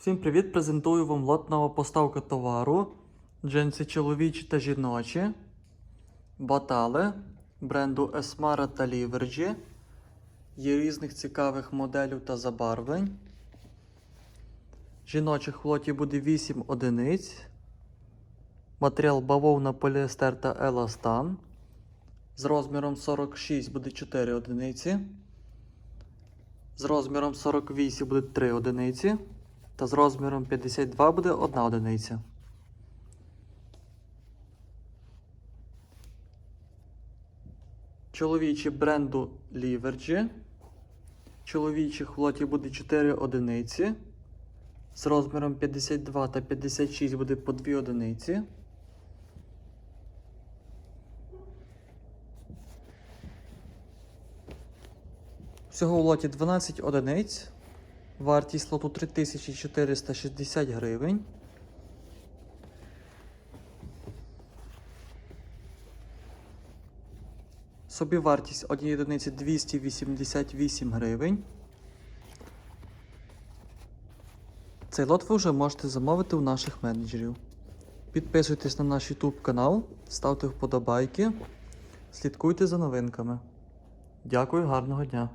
Всім привіт! Презентую вам лот поставка товару. Джинси чоловічі та жіночі. Батали бренду Esmara та Livergy. Є різних цікавих моделів та забарвлень. Жіночих в буде 8 одиниць. Матеріал бавовна поліестер та еластан. З розміром 46 буде 4 одиниці. З розміром 48 буде 3 одиниці. Та з розміром 52 буде 1 одиниця. Чоловічі бренду Livergy. Чоловічих в лоті буде 4 одиниці. З розміром 52 та 56 буде по 2 одиниці. Всього в лоті 12 одиниць. Вартість лоту 3460 гривень. Собівартість однієї одиниці 288 гривень. Цей лот ви вже можете замовити у наших менеджерів. Підписуйтесь на наш YouTube канал, ставте вподобайки, слідкуйте за новинками. Дякую, гарного дня!